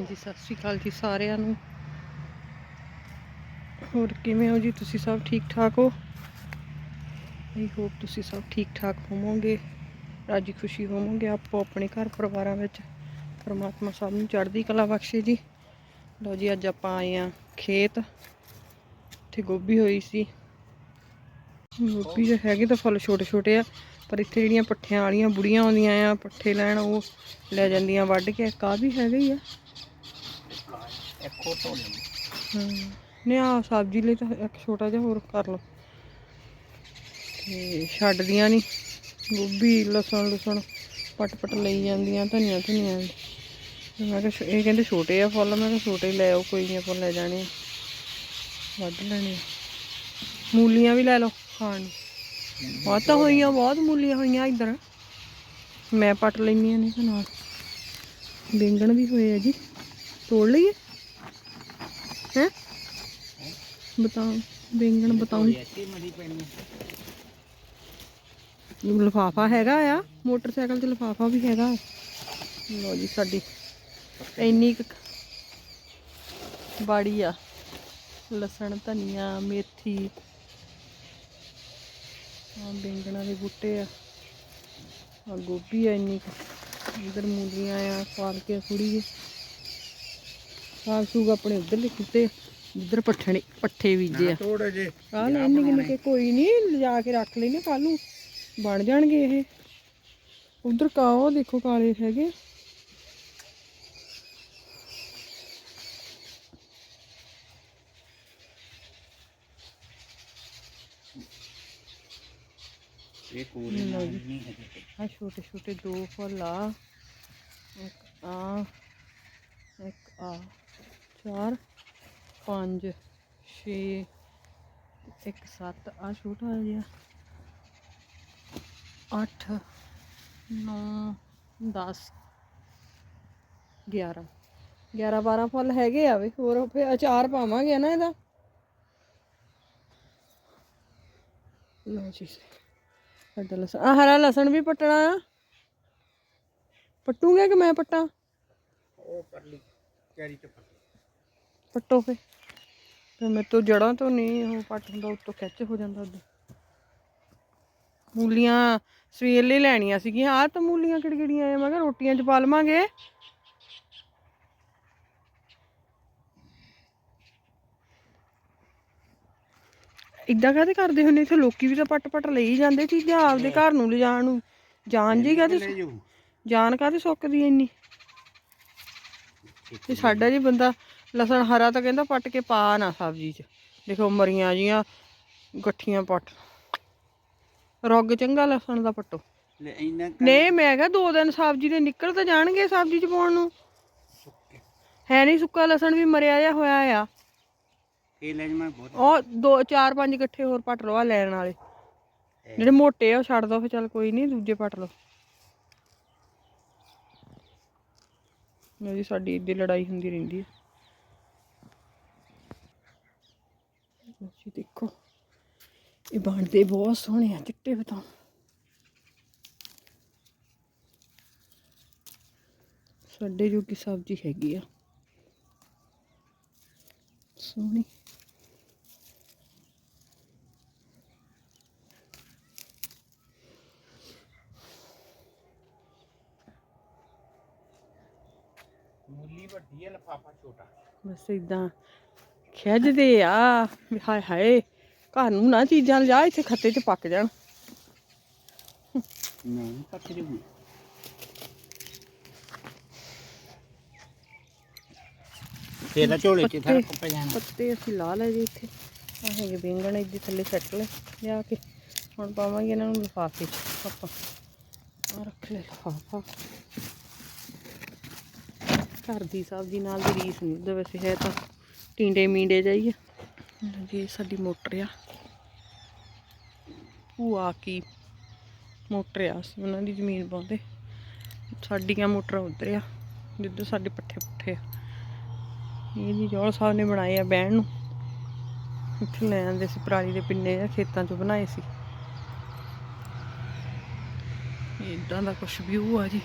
ਹਾਂਜੀ, ਸਤਿ ਸ਼੍ਰੀ ਅਕਾਲ ਜੀ ਸਾਰਿਆਂ ਨੂੰ। ਹੋਰ ਕਿਵੇਂ ਹੋ ਜੀ? ਤੁਸੀਂ ਸਭ ਠੀਕ ਠਾਕ ਹੋ? ਆਈ ਹੋਪ ਤੁਸੀਂ ਸਭ ਠੀਕ ਠਾਕ ਹੋਵੋਗੇ। ਰਾਜੀ ਖੁਸ਼ੀ ਹੋਵੋਗੇ ਆਪੋ ਆਪਣੇ ਘਰ ਪਰਿਵਾਰਾਂ ਵਿੱਚ। ਪਰਮਾਤਮਾ ਸਭ ਨੂੰ ਚੜ੍ਹਦੀ ਕਲਾ ਬਖਸ਼ੇ ਜੀ। ਲਓ ਜੀ, ਅੱਜ ਆਪਾਂ ਆਏ ਆ ਖੇਤ। ਇੱਥੇ ਗੋਭੀ ਹੋਈ ਸੀ। ਗੋਭੀ ਦੇ ਹੈਗੇ ਤਾਂ ਫੁੱਲ ਛੋਟੇ ਛੋਟੇ ਆ, ਪਰ ਇੱਥੇ ਜਿਹੜੀਆਂ ਪੱਠਿਆਂ ਵਾਲੀਆਂ ਬੁੜੀਆਂ ਆਉਂਦੀਆਂ ਆ, ਪੱਠੇ ਲੈਣ, ਉਹ ਲੈ ਜਾਂਦੀਆਂ ਵੱਢ ਕੇ। ਕਾ ਵੀ ਹੈਗਾ ਹੀ ਆ? ਇੱਕੋ ਨਹੀਂ। ਆ ਸਬਜ਼ੀ ਲਈ ਤਾਂ ਇੱਕ ਛੋਟਾ ਜਿਹਾ ਹੋਰ ਕਰ ਲਓ। ਤੇ ਛੱਡਦੀਆਂ ਨਹੀਂ। ਗੋਭੀ ਲਸਣ ਲਸਣ ਪਟ ਪਟ ਲਈ ਜਾਂਦੀਆਂ ਧਨੀਆ ਧਨੀਆ। ਮੈਂ ਕਿਹਾ ਇਹ ਕਹਿੰਦੇ ਛੋਟੇ ਆ ਫੁੱਲ ਮੈਂ ਕਿਹਾ ਛੋਟੇ ਲੈ ਆਓ ਕੋਈ ਨਹੀਂ ਆਪਾਂ ਲੈ ਜਾਣੇ ਵੱਢ ਲੈਣੇ ਮੂਲੀਆਂ ਵੀ ਲੈ ਲਓ। ਖਾਣ ਬਹੁਤ ਤਾਂ ਹੋਈਆਂ ਬਹੁਤ ਮੂਲੀਆਂ ਹੋਈਆਂ ਇੱਧਰ। ਮੈਂ ਪਟ ਲੈਣੀਆਂ ਨੇ ਨਾਲ। ਬੈਂਗਣ ਵੀ ਹੋਏ ਆ ਜੀ। ਤੋੜ ਲਈਏ? ਹੈ? ਬਤਾਓ ਬੈਂਗਣ ਬਤਾਉ। ਐਸੀ ਲਫਾਫਾ ਹੈਗਾ ਆ, ਮੋਟਰਸਾਈਕਲ 'ਚ ਲਫਾਫਾ ਵੀ ਹੈਗਾ। ਲੋ ਜੀ ਸਾਡੀ ਇੰਨੀ ਕੁ ਬਾੜੀ ਆ। ਲਸਣ, ਧਨੀਆ, ਮੇਥੀ ਆ ਬੈਂਗਣਾਂ ਦੇ ਬੂਟੇ ਆ। ਆ ਗੋਭੀ ਆ ਇੰਨੀ ਕੁ। ਇਧਰ ਮੂਲੀਆਂ ਆ ਪਾਲਕ ਆ ਥੋੜੀ ਜਿਹੀ ਸਾਗ ਸੂਗ ਆਪਣੇ ਉਧਰ ਕਿਤੇ ਉਧਰ ਪੱਠਣੇ ਪੱਠੇ ਬੀਜੇ ਆ। ਤੋੜ ਜੇ ਆ ਲੈ ਨਿੱਕੇ ਨਿੱਕੇ ਕੋਈ ਨਹੀਂ ਲਿਜਾ ਕੇ ਰੱਖ ਲੈਨੇ ਕੱਲ ਨੂੰ ਬਣ ਜਾਣਗੇ ਇਹ। ਉਧਰ ਕਾਓ ਦੇਖੋ ਕਾਲੇ ਹੈਗੇ। ਇਹ ਕੋਲੇ ਨਹੀਂ ਹੈ ਆ ਛੋਟੇ ਛੋਟੇ ਦੋ ਫੁੱਲ ਆ। ਇੱਕ ਆ ਇੱਕ ਆ। ਚਾਰ, ਪੰਜ, ਛੇ, ਇੱਕ, ਸੱਤ, ਆ ਛੋਟਾ ਜਿਹਾ ਅੱਠ, ਨੌ 10 11 11 12 ਫੁੱਲ ਹੈਗੇ ਆ ਵੇ, ਹੋਰ ਫੇ ਅਚਾਰ ਪਾਵਾਂਗੇ ਨਾ ਇਹਦਾ। ਲਓ ਜੀ। ਸਾਡਾ ਲਸਣ ਆ ਹਰਾ ਲਸਣ ਵੀ ਪੱਟਣਾ ਆ। ਪੱਟੂਗੇ ਕਿ ਮੈਂ ਪੱਟਾਂ? ਉਹ ਕਰ ਕੈਰੀ ਚ ਪਾ ਪੱਟੋ ਫੇ। ਤੇ ਮੇਰੇ ਤੋਂ ਜੜਾਂ ਤੋਂ ਨਹੀਂ ਉਹ ਪੱਟ ਹੁੰਦਾ ਉੱਤੋਂ ਖਿੱਚ ਹੋ ਜਾਂਦਾ ਉਦੋਂ ਮੂਲੀਆਂ ਸਵੇਲੇ ਲੈਣੀਆਂ ਸੀਗੀਆਂ। ਆ ਤਾਂ ਮੂਲੀਆਂ ਕਿਹੜੀ ਕਿਹੜੀਆਂ ਆ ਮੈਂ ਕਿਹਾ ਰੋਟੀਆਂ 'ਚ ਪਾ ਲਵਾਂਗੇ ਇਦਾਂ ਕਾਹਦੇ ਕਰਦੇ ਹੁੰਦੇ? ਇੱਥੇ ਲੋਕੀ ਵੀ ਤਾਂ ਪੱਟ ਪੱਟ ਲਈ ਜਾਂਦੇ ਚੀਜ਼ਾਂ ਆਪਦੇ ਘਰ ਨੂੰ ਲਿਜਾਣ ਨੂੰ। ਜਾਨ ਜੀ ਕਾਹਦੇ ਜਾਨ ਕਾਹਦੇ ਸੁੱਕਦੀ ਇੰਨੀ? ਤੇ ਸਾਡਾ ਜੀ ਬੰਦਾ ਲਸਣ ਹਰਾ ਤਾਂ ਕਹਿੰਦਾ ਪੱਟ ਕੇ ਪਾ ਨਾ ਸਬਜ਼ੀ 'ਚ। ਦੇਖੋ ਮਰੀਆਂ ਜੀਆਂ ਗੱਠੀਆਂ ਪੱਟ। ਰੁੱਗ ਚੰਗਾ ਲਸਣ ਦਾ ਪੱਟੋ। ਲੈ ਇੰਨਾ ਨਹੀਂ ਮੈਂ ਕਿਹਾ ਦੋ ਦਿਨ ਸਬਜ਼ੀ ਦੇ ਨਿਕਲ ਤਾਂ ਜਾਣਗੇ ਸਬਜ਼ੀ 'ਚ ਪਾਉਣ ਨੂੰ। ਹੈ ਨਹੀਂ ਸੁੱਕਾ ਲਸਣ ਵੀ ਮਰਿਆ ਜਿਹਾ ਹੋਇਆ ਆ। ਇਹ ਲੈ ਮੈਂ ਬਹੁਤ ਉਹ ਦੋ ਚਾਰ ਪੰਜ ਇਕੱਠੇ ਹੋਰ ਪੱਟ ਲਓ ਆ ਲੈਣ ਵਾਲੇ। ਜਿਹੜੇ ਮੋਟੇ ਆ ਉਹ ਛੱਡ ਦੋ ਫਿਰ ਚੱਲ ਕੋਈ ਨਹੀਂ ਦੂਜੇ ਪੱਟ ਲਓ। ਜੀ ਸਾਡੀ ਇੱਦੀ ਲੜਾਈ ਹੁੰਦੀ ਰਹਿੰਦੀ ਹੈ ਜੀ ਦੇਖੋ। ਇਹ ਬਣਦੇ ਬਹੁਤ ਸੋਹਣੇ ਆ ਚਿੱਟੇ ਬਤਾਉ ਸਾਡੇ ਜੋ ਕੀ ਸਬਜ਼ੀ ਹੈਗੀ ਆ। ਸੋਹਣੀ। ਮੂਲੀ ਵੱਡੀ ਹੈ ਲਫਾਫਾ ਛੋਟਾ। ਬਸ ਇਦਾਂ ਖਿੱਚਦੇ ਆ। ਵੀ ਹਾਏ ਹਾਏ ਘਰ ਨੂੰ ਨਾ ਚੀਜ਼ਾਂ ਲਿਜਾ ਇੱਥੇ ਖੱਤੇ 'ਚ ਪੱਕ ਜਾਣ। ਨਹੀਂ ਪੱਟ ਜੂ ਤੇਰਾ ਝੋਲੇ ਚ ਸਾਰਾ ਕੁੱਪੇ ਜਾਣਾ। ਪੱਤੇ ਅਸੀਂ ਲਾ ਲਏ ਜੀ ਇੱਥੇ। ਆ ਹੈਗੇ ਬੈਂਗਣ ਇੱਥੇ ਥੱਲੇ ਸੱਟ ਲੈ ਲਿਆ ਕੇ। ਹੁਣ ਪਾਵਾਂਗੇ ਇਹਨਾਂ ਨੂੰ ਲਿਫਾਫੇ 'ਚ ਆਪਾਂ। ਆ ਰੱਖ ਲੈ ਲਿਫਾਫਾ। ਘਰ ਦੀ ਸਬਜ਼ੀ ਨਾਲ ਦੀ ਰੀਸ ਨਹੀਂ ਉਹਦੇ ਵੈਸੇ ਹੈ ਤਾਂ ਟੀਂਡੇ ਮੀਂਡੇ ਜਾਈਏ ਜੀ ਸਾਡੀ ਮੋਟਰ ਆ। ਭੂਆ ਕੀ ਮੋਟਰ ਆ, ਅਸੀਂ ਉਹਨਾਂ ਦੀ ਜ਼ਮੀਨ ਪਾਉਂਦੇ ਸਾਡੀਆਂ ਮੋਟਰਾਂ ਉਧਰ ਆ, ਜਿੱਧਰ ਸਾਡੇ ਪੱਠੇ ਪੁੱਠੇ ਆ। ਇਹ ਜੀ ਜੋਲ ਸਾਹਿਬ ਨੇ ਬਣਾਏ ਆ ਬਹਿਣ ਨੂੰ। ਇੱਥੇ ਲੈ ਆਂਦੇ ਸੀ ਪਰਾਲੀ ਦੇ ਪਿੰਨੇ ਜਾਂ ਖੇਤਾਂ 'ਚੋਂ ਬਣਾਏ ਸੀ। ਇਦਾਂ ਦਾ ਕੁਝ ਵਿਊ ਆ ਜੀ।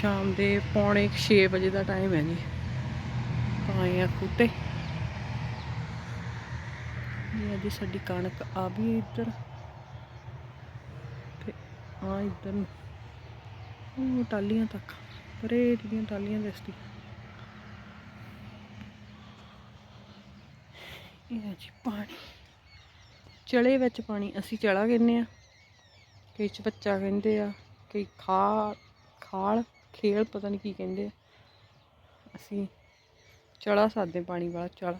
ਸ਼ਾਮ ਦੇ ਪੌਣੇ 6 ਵਜੇ ਦਾ ਟਾਈਮ ਹੈ ਜੀ। ਪਾਏ ਆ ਖੂਟੇ ਇਹ ਸਾਡੀ ਕਣਕ ਆ ਵੀ ਇੱਧਰ। ਤੇ ਆ ਇੱਧਰ ਨੂੰ। ਉਹ ਟਾਲੀਆਂ ਤੱਕ, ਪਰੇ ਜਿਹੜੀਆਂ ਟਾਲੀਆਂ ਦਿਸਦੀ ਇਹ ਹੈ ਜੀ ਪਾਣੀ। ਚਲੇ ਵਿੱਚ ਪਾਣੀ, ਅਸੀਂ ਚਲਾ ਕਹਿੰਦੇ ਆ। ਕਈ ਚ ਬੱਚਾ ਕਹਿੰਦੇ ਆ, ਕਈ ਖਾ, ਖਾਲ, ਖੇਲ, ਪਤਾ ਨਹੀਂ ਕੀ ਕਹਿੰਦੇ ਆ। ਅਸੀਂ ਚੜਾ ਸਕਦੇ ਪਾਣੀ ਵਾਲਾ ਚੜਾ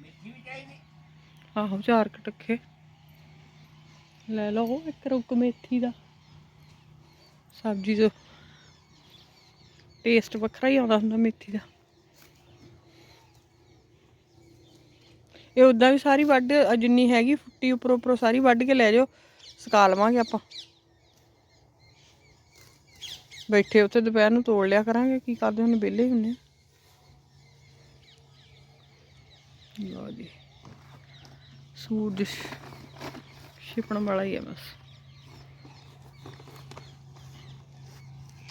ਮੇਥੀ ਵੀ ਚਾਹੀਦੀ ਆਹੋ ਚਾਰ ਕੁ ਟੱਕੇ। ਲੈ ਲਓ ਇੱਕ ਰੁਕ ਮੇਥੀ ਦਾ। ਸਬਜ਼ੀ ਦਾ ਟੇਸਟ ਵੱਖਰਾ ਹੀ ਆਉਂਦਾ ਹੁੰਦਾ ਮੇਥੀ ਦਾ। ਇਹ ਉਦਾਂ ਵੀ ਸਾਰੀ ਵੱਢ ਜਿੰਨੀ ਹੈਗੀ ਫੁੱਟੀ ਉੱਪਰੋਂ ਉੱਪਰੋਂ ਸਾਰੀ ਵੱਢ ਕੇ ਲੈ ਜਾਓ, ਸੁਕਾ ਲਵਾਂਗੇ ਆਪਾਂ। ਬੈਠੇ ਉੱਥੇ ਦੁਪਹਿਰ ਨੂੰ ਤੋੜ ਲਿਆ ਕਰਾਂਗੇ, ਕੀ ਕਰਦੇ ਹੁੰਦੇ ਵਿਹਲੇ ਹੀ ਹੁੰਦੇ ਜੀ। ਸੂਰਜ ਛਿਪਣ ਵਾਲਾ ਹੀ ਹੈ ਬਸ।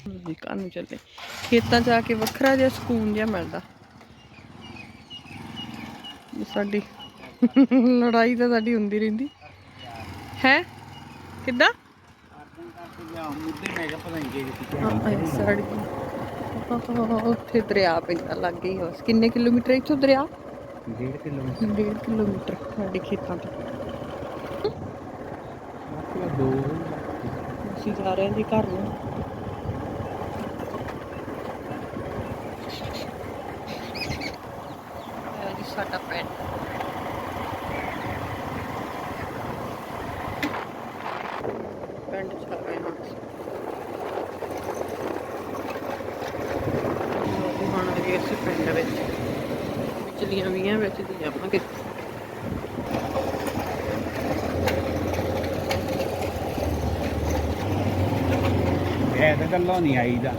ਜੀ ਘਰ ਨੂੰ ਚੱਲੇ। ਖੇਤਾਂ 'ਚ ਆ ਕੇ ਵੱਖਰਾ ਜਿਹਾ ਸਕੂਨ ਜਿਹਾ ਮਿਲਦਾ। ਸਾਡੀ ਲੜਾਈ ਤਾਂ ਸਾਡੀ ਹੁੰਦੀ ਰਹਿੰਦੀ। ਹੈ? ਕਿੱਦਾਂ? ਆਰਡਰ ਉੱਥੇ ਦਰਿਆ ਪੈਂਦਾ, ਲੱਗ ਗਈ ਬਸ। ਕਿੰਨੇ ਕਿਲੋਮੀਟਰ ਇੱਥੋਂ ਦਰਿਆ? 1.5 ਕਿਲੋਮੀਟਰ। 1.5 ਕਿਲੋਮੀਟਰ ਸਾਡੇ ਖੇਤਾਂ ਤੋਂ। ਮਤਲਬ ਦੋ ਅਸੀਂ ਜਾ ਰਹੇ ਹਾਂ ਜੀ ਘਰ ਨੂੰ। ਇਹ ਜੀ ਸਾਡਾ ਪਿੰਡ। ਪਿੰਡ ਚ ਗਏ ਹਾਂ। ਹੁਣ ਅਸੀਂ ਪਿੰਡ ਵਿੱਚ। ਵਿਚਲੀਆਂ ਵੀਆਂ ਵਿੱਚ ਦੀ ਜਾਵਾਂਗੇ। ਇਹ ਤਾਂ ਗੱਲੋਂ ਨਹੀਂ ਆਈਦਾ।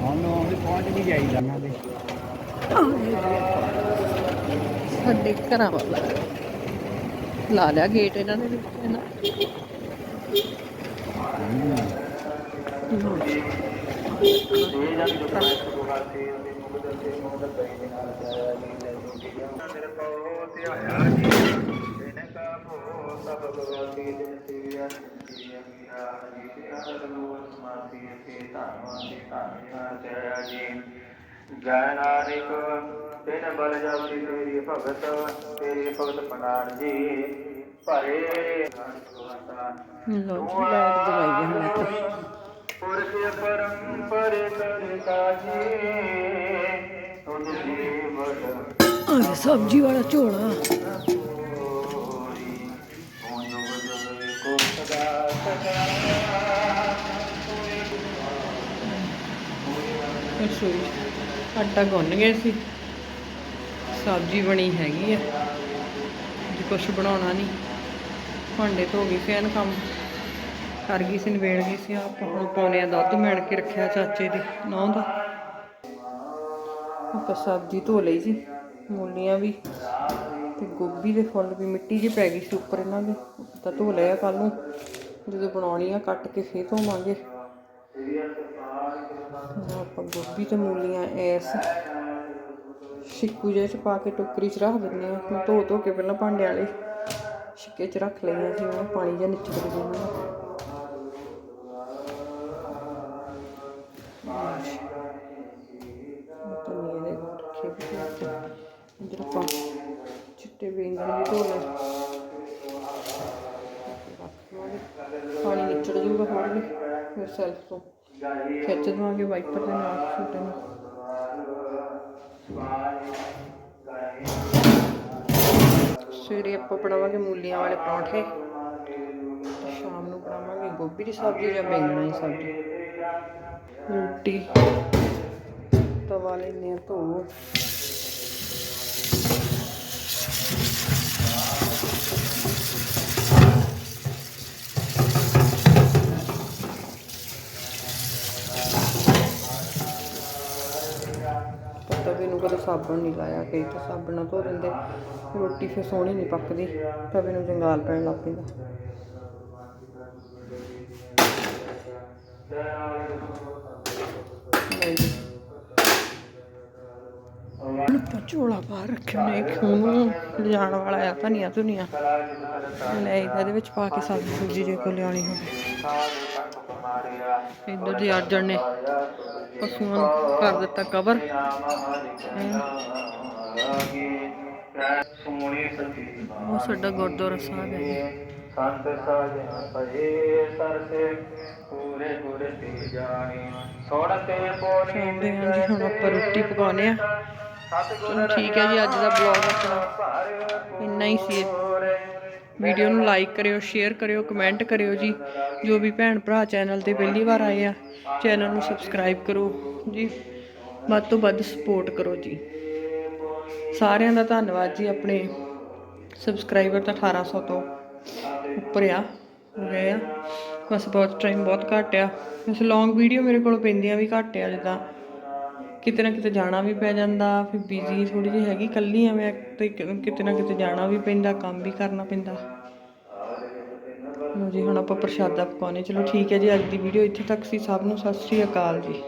ਹੁਣ ਉਹ ਵੀ ਪਹੁੰਚ ਵੀ ਜਾਈਦਾ ਉਹਨਾਂ ਦੇ। ਸਾਡੇ ਘਰਾਂ ਵਾਲਾ। ਲਾ ਲਿਆ ਗੇਟ ਇਹਨਾਂ ਦੇ ਵਿੱਚ ਹੈ ਨਾ ਜੈ ਤੇਰੀ ਭਗਤ ਤੇਰੀ ਭਗਤ ਪਨਾਨ ਜੀ ਭਰੇ ਲੋ ਜੀ ਲਾਈਟ ਦਵਾਈ ਹੈ ਹੁਣ ਪੁਰਖ ਪਰੰਪਰ ਕਰ ਕਾਜੀ ਤੁਝ ਜੀਵਤ ਆ ਸਬਜ਼ੀ ਵਾਲਾ ਝੋਲਾ ਹੋਰੀ ਓ ਜੁਗ ਜੁਗ ਕੋ ਸਦਾ ਸਦਾ ਰਸੋਈ ਆਟਾ ਗੁੰਨ ਗਏ ਸੀ। ਸਬਜ਼ੀ ਬਣੀ ਹੈਗੀ ਆ। ਜੇ ਕੁਛ ਬਣਾਉਣਾ ਨਹੀਂ। ਭਾਂਡੇ ਧੋ ਗਈ ਸੀ ਕੰਮ। ਕਰ ਗਈ ਸੀ ਨਵੇੜ ਗਈ ਸੀ ਆਪਾਂ। ਹੁਣ ਪਾਉਣੇ ਆ ਦੁੱਧ ਮੈਣ ਕੇ ਰੱਖਿਆ ਚਾਚੇ ਦੀ, ਨੌਂ ਦਾ। ਆਪਾਂ ਸਬਜ਼ੀ ਧੋ ਲਈ ਸੀ। ਮੂਲੀਆਂ ਵੀ ਤੇ ਗੋਭੀ ਦੇ ਫੁੱਲ ਵੀ, ਮਿੱਟੀ ਜਿਹੀ ਪੈ ਗਈ ਸੀ ਉੱਪਰ ਇਹਨਾਂ ਦੇ, ਤਾਂ ਧੋ ਲਿਆ ਕੱਲ ਨੂੰ। ਜਦੋਂ ਬਣਾਉਣੀ ਆ, ਕੱਟ ਕੇ ਫੇਰ ਧੋਵਾਂਗੇ। ਆਪਾਂ ਗੋਭੀ ਤੇ ਮੂਲੀਆਂ, ਐਸ ਛਿੱਕੂ ਜਿਹੇ ਚ ਪਾ ਕੇ ਟੋਕਰੀ ਚ ਰੱਖ ਦਿੰਦੇ ਆ ਧੋ ਧੋ ਕੇ ਪਹਿਲਾਂ ਭਾਂਡੇ ਵਾਲੇ ਛਿੱਕੇ ਚ ਰੱਖ ਲਈਆਂ ਸੀ ਉਹ ਪਾਣੀ ਜਿਹਾ ਨਿਚੜ ਗਿਆ ਬੈਂਗਣ ਵੀ ਧੋ ਲਏ ਰੱਖ ਲਵਾਂਗੇ। ਪਾਣੀ ਨਿਚੜ ਜੂਗਾ ਹੌਲੀ ਫਿਰ ਸੈਲਫ ਤੋਂ ਖਿੱਚ ਦਵਾਂਗੇ ਵਾਈਪਰ ਦੇ ਨਾਲ ਛੋਟੇ ਨੂੰ ਸਵੇਰੇ ਆਪਾਂ ਬਣਾਵਾਂਗੇ ਮੂਲੀਆਂ ਵਾਲੇ ਪਰੌਂਠੇ ਤੇ ਸ਼ਾਮ ਨੂੰ ਬਣਾਵਾਂਗੇ ਗੋਭੀ ਦੀ ਸਬਜ਼ੀ ਜਾਂ ਬੈਂਗਣਾ ਦੀ ਸਬਜ਼ੀ ਰੋਟੀ ਤਵਾ ਲੈਨੇ ਆ ਧੋ ਤਵੇ ਨੂੰ ਕਦੇ ਸਾਬਣ ਨਹੀਂ ਲਾਇਆ, ਕਈ ਤਾਂ ਸਾਬਣ ਨਾਲ ਧੋ ਦਿੰਦੇ, ਰੋਟੀ ਫਿਰ ਸੋਹਣੀ ਨਹੀਂ ਪੱਕਦੀ ਤਵੇ ਨੂੰ ਜੰਗਾਲ ਪੈਣ ਲੱਗ ਪੈਂਦਾ। ਲਓ ਜੀ ਪਚੋਲਾ ਬਾਹਰ ਰੱਖਿਆ ਨੇ ਖੂਨ ਲਿਜਾਣ ਵਾਲਾ ਆ ਧਨੀਆ ਧੁਨੀਆ। ਲੈ ਇਹਦੇ ਵਿੱਚ ਪਾ ਕੇ ਸਬਜ਼ੀ ਸੁਬਜ਼ੀ ਜੇ ਕੋ ਲਿਆਉਣੀ ਹੋਵੇ। ਇੱਧਰ ਜੀ ਅਰਜਨ ਨੇ ਪਸ਼ੂਆਂ ਨੂੰ ਕਰ ਦਿੱਤਾ ਕਵਰ ਉਹ ਸਾਡਾ ਗੁਰਦੁਆਰਾ ਸਾਹਿਬ ਹੈ। ਸੰਤ ਸਾਜਨ ਭਏ ਸਰਸੇ ਪੂਰੇ ਪੂਰੇ ਤੇ ਜਾਣੀ ਸੋੜਤੇ ਹੁਣ ਆਪਾਂ ਰੋਟੀ ਪਕਾਉਨੇ ਆ ਚਲੋ ਠੀਕ ਹੈ ਜੀ ਅੱਜ ਦਾ ਬਲੌਗ ਆਪਣਾ ਇੰਨਾ ਹੀ ਸੀ। ਵੀਡੀਓ ਨੂੰ ਲਾਈਕ ਕਰਿਓ ਸ਼ੇਅਰ ਕਰਿਓ ਕਮੈਂਟ ਕਰਿਓ ਜੀ। ਜੋ ਵੀ ਭੈਣ ਭਰਾ ਚੈਨਲ ਤੇ ਪਹਿਲੀ ਵਾਰ ਆਏ ਆ ਚੈਨਲ ਨੂੰ ਸਬਸਕ੍ਰਾਈਬ ਕਰੋ ਜੀ। ਵੱਧ ਤੋਂ ਵੱਧ ਸਪੋਰਟ ਕਰੋ ਜੀ। ਸਾਰਿਆਂ ਦਾ ਧੰਨਵਾਦ ਜੀ ਆਪਣੇ ਸਬਸਕ੍ਰਾਈਬਰ ਤਾਂ 1800 ਤੋਂ ਉੱਪਰ ਆ ਹੋ ਗਏ ਆ। ਬਸ ਬਹੁਤ ਟਾਈਮ ਬਹੁਤ ਘੱਟ ਆ। ਵੈਸੇ ਲੌਂਗ ਵੀਡੀਓ ਮੇਰੇ ਕੋਲ ਪੈਂਦੀਆਂ ਵੀ ਘੱਟ ਆ ਜਿੱਦਾਂ। ਕਿਤੇ ਨਾ ਕਿਤੇ ਜਾਣਾ ਵੀ ਪੈ ਜਾਂਦਾ, ਫਿਰ ਬਿਜ਼ੀ ਥੋੜੀ ਜਿਹੀ ਹੈਗੀ ਇਕੱਲੀ ਆ ਮੈਂ, ਤੇ ਕਿਤੇ ਨਾ ਕਿਤੇ ਜਾਣਾ ਵੀ ਪੈਂਦਾ, ਕੰਮ ਵੀ ਕਰਨਾ ਪੈਂਦਾ। ਲੋ ਜੀ, ਹੁਣ ਆਪਾਂ ਪ੍ਰਸ਼ਾਦਾ ਪਕਾਉਣੇ, ਚਲੋ ਠੀਕ ਹੈ ਜੀ, ਅੱਜ ਦੀ ਵੀਡੀਓ ਇੱਥੇ ਤੱਕ ਸੀ, ਸਭ ਨੂੰ ਸਤਿ ਸ੍ਰੀ ਅਕਾਲ ਜੀ।